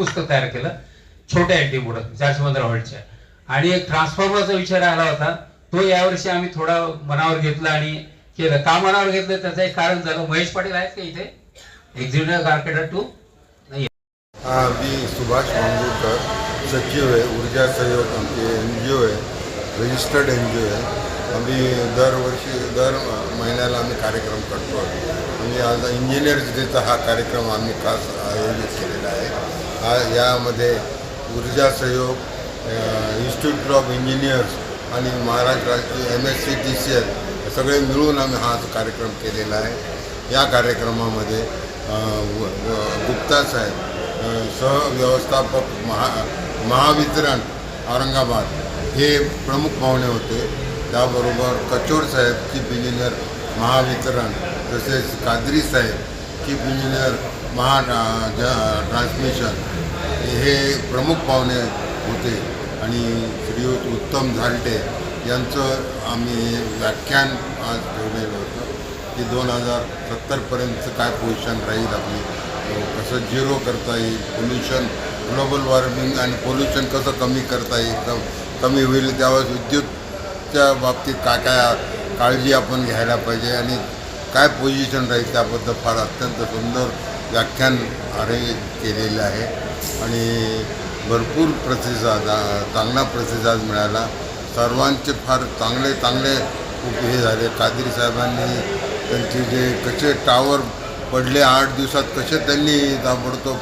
पुस्तक तयार केलं. छोट्या एटी टी चारशे पंधरा वॉल्टच्या आणि एक ट्रान्सफॉर्मरचा विचार आला होता. तो यावर्षी आम्ही थोडा मनावर घेतला आणि केलं. का मनावर घेतलं? त्याचं एक कारण झालं. महेश पाटील आहेत का इथे? एक्झिक्युटिव्ह मार्केटर टू नाही. मी सुभाष मांगूरकर सचिव आहे ऊर्जा सहयोग आमची एन जी ओ आहे रजिस्टर्ड एन जी ओ आहे. आम्ही दरवर्षी दर महिन्याला आम्ही कार्यक्रम करतो. म्हणजे आज इंजिनियर्स डेचा हा कार्यक्रम आम्ही खास आयोजित केलेला आहे. हा यामध्ये ऊर्जा सहयोग इन्स्टिट्यूट ऑफ इंजिनियर्स आणि Maharashtra M S C T C L सगळे मिळून आम्ही हा कार्यक्रम केलेला आहे. या कार्यक्रमामध्ये गुप्ता साहेब सहव्यवस्थापक महा महावितरण औरंगाबाद हे प्रमुख पाहुणे होते. त्याबरोबर कचोर साहेब चीफ इंजिनियर महावितरण तसेच कादरी साहेब चीफ इंजिनियर महा ज- ट्रान्समिशन हे प्रमुख पाहुणे होते आणि श्रीयुत उत्तम झालटे यांचं आम्ही व्याख्यान आज ठेवलेलं होतं की दोन हजार सत्तरपर्यंतचं काय पोझिशन राहील आपली. कसं झिरो करता येईल पोल्युशन ग्लोबल वॉर्मिंग आणि पोल्युशन कसं कमी करता येईल कम कमी होईल त्यावेळेस विद्युतच्या बाबतीत काय काय काळजी आपण घ्यायला पाहिजे आणि काय पोझिशन राहील त्याबद्दल फार अत्यंत सुंदर व्याख्यान अरेंज केलेलं आहे. आणि भरपूर प्रतिसाद चांगला प्रतिसाद मिळाला. सर्वांचे फार चांगले चांगले हे झाले. कादिरी साहेबांनी त्यांचे जे कसे टावर पडले आठ दिवसात कसे त्यांनी ताबडतोब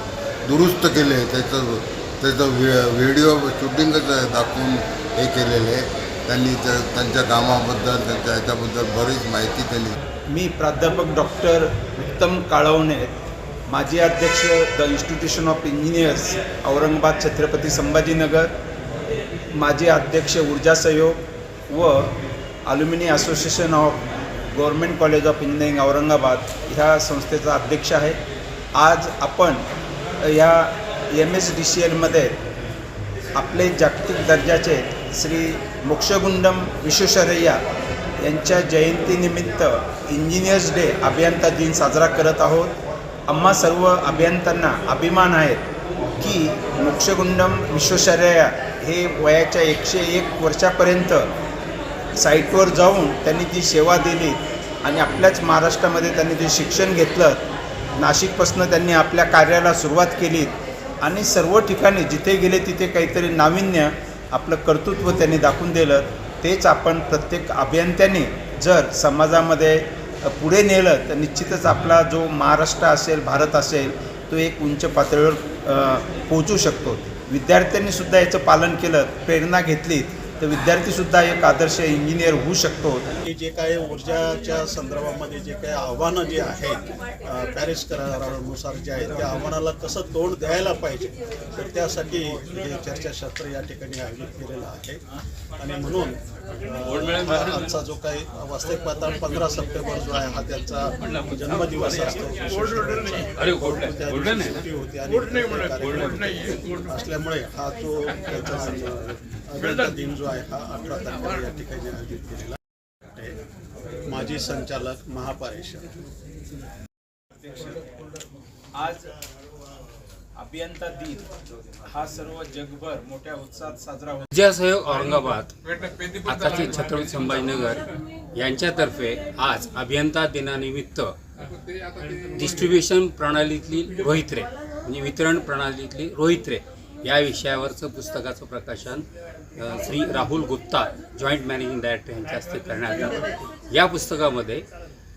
दुरुस्त केले त्याचं त्याचं व्हि व्हिडिओ शूटिंगच दाखवून हे केलेलं. आहे त्यांनी त्यांच्या कामाबद्दल त्यांच्या ह्याच्याबद्दल बरीच माहिती त्यांनी मी प्राध्यापक डॉक्टर उत्तम काळवणे माजी अध्यक्ष the institution of engineers Aurangabad Chhatrapati Sambhajinagar माजी अध्यक्ष ऊर्जा सहयोग व alumni association of government college of engineering Aurangabad ह्या संस्थेचा अध्यक्ष आहे. आज आपण ह्या एम एस डी सी एलमध्ये आपले जागतिक दर्जाचे श्री मोक्षगुंडम विश्वेश्वरय्या यांच्या जयंतीनिमित्त इंजिनियर्स डे अभियंता दिन साजरा करत आहोत. आम्हा सर्व अभियंत्यांना अभिमान आहेत की मोक्षगुंडम विश्वेश्वरय्या हे वयाच्या एकशे एक वर्षापर्यंत साईटवर जाऊन त्यांनी जी सेवा दिली आणि आपल्याच महाराष्ट्रामध्ये त्यांनी जे शिक्षण घेतलं. नाशिकपासून त्यांनी आपल्या कार्याला सुरुवात केली आणि सर्व ठिकाणी जिथे गेले तिथे काहीतरी नाविन्य आपलं कर्तृत्व त्यांनी दाखवून दिलं. तेच आपण प्रत्येक अभियंत्याने जर समाजामध्ये पुढे नेलं तर निश्चितच आपला जो महाराष्ट्र असेल भारत असेल तो एक उंच पातळीवर पोहोचू शकतो. विद्यार्थ्यांनी सुद्धा याचं पालन केलं प्रेरणा घेतली तर विद्यार्थीसुद्धा एक आदर्श इंजिनियर होऊ शकतो. की जे काही ऊर्जाच्या संदर्भामध्ये जे काही आव्हानं जे आहेत पॅरिस करारानुसार जे आहेत त्या आव्हानाला कसं तोंड द्यायला पाहिजे तर त्यासाठी हे चर्चासत्र या ठिकाणी आयोजित केलेलं आहे. आणि म्हणून आजचा जो काही वास्तविक पाहता पंधरा सप्टेंबर जो आहे हा त्यांचा जन्मदिवस असतो. सुट्टी होती आणि असल्यामुळे हा जो त्याचा दिन जो आहे हा अठरा तारखेला या ठिकाणी आयोजित केलेला आहे. माजी संचालक महापारेषण आज अभियंता दिन हा सर्व जगभर मोठ्या उत्साहात साजरा होतो ऊर्जा सहयोग औरंगाबाद आताचे छत्रपती संभाजीनगर यांच्यातर्फे आज अभियंता दिनानिमित्त डिस्ट्रीब्युशन प्रणालीतली रोहित्रे म्हणजे वितरण प्रणालीतली रोहित्रे या विषयावरचं पुस्तकाचं प्रकाशन Shri Rahul Gupta joint managing director यांच्या हस्ते करण्यात आलं. या पुस्तकामध्ये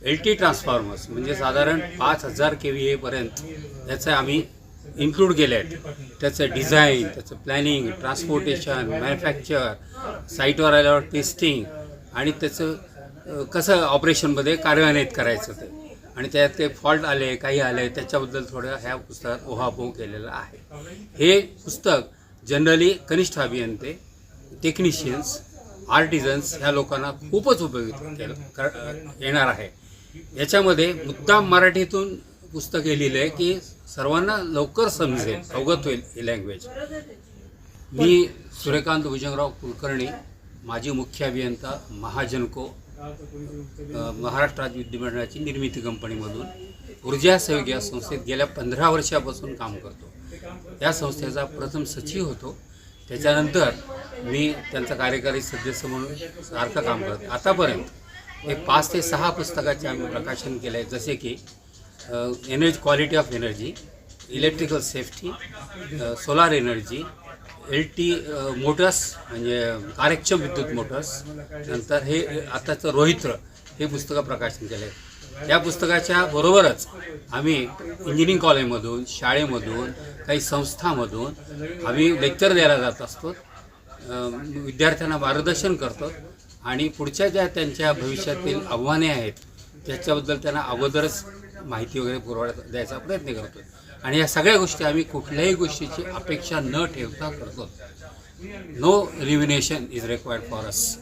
एल टी ट्रान्सफॉर्मर्स म्हणजे साधारण पाच हजार के व्ही एपर्यंत याचं आम्ही इन्क्लूड केले आहेत. त्याचं डिझाईन त्याचं प्लॅनिंग ट्रान्सपोर्टेशन मॅन्युफॅक्चर साईटवर आल्यावर टेस्टिंग आणि त्याचं कसं ऑपरेशनमध्ये कार्यान्वित करायचं ते. आणि त्यात ते फॉल्ट आले काही आले त्याच्याबद्दल थोडं ह्या पुस्तकात ओहापोह केलेला आहे. हे पुस्तक जनरली कनिष्ठ अभियंते टेक्निशियन्स आर्टिझन्स ह्या लोकांना खूपच उपयोगी केलं येणार आहे. याच्यामध्ये मुद्दाम मराठीतून पुस्तक हे लिहिलं आहे की सर्वांना लवकर समजेल अवगत होईल ही लँग्वेज मी सूर्यकांत भुजंगराव कुलकर्णी माजी मुख्य अभियंता महाजनको महाराष्ट्र राज्य विद्यामंडळाची निर्मिती कंपनीमधून ऊर्जा सहयोग या संस्थेत गेल्या पंधरा वर्षापासून काम करतो. या संस्थेचा प्रथम सचिव होतो. त्याच्यानंतर मी त्यांचा कार्यकारी सदस्य म्हणून सारखं काम करत आतापर्यंत एक पाच ते सहा पुस्तकाचे आम्ही प्रकाशन केलं आहे जसे की energy quality of energy electrical safety solar energy L T motors म्हणजे कार्यक्षम विद्युत मोटर्स नंतर हे आताचं रोहित्र हे पुस्तकं प्रकाशन केले आहे या पुस्तकाच्या बरोबरच आम्ही इंजिनिअरिंग कॉलेजमधून शाळेमधून काही संस्थामधून आम्ही लेक्चर द्यायला जात असतो. विद्यार्थ्यांना मार्गदर्शन करतो आणि पुढच्या ज्या त्यांच्या भविष्यातील आव्हाने आहेत त्याच्याबद्दल त्यांना अगोदरच माहिती वगैरे पुरवण्याचा द्यायचा प्रयत्न करतो. आणि या सगळ्या गोष्टी आम्ही कुठल्याही गोष्टीची अपेक्षा न ठेवता करतो. No remuneration is required for us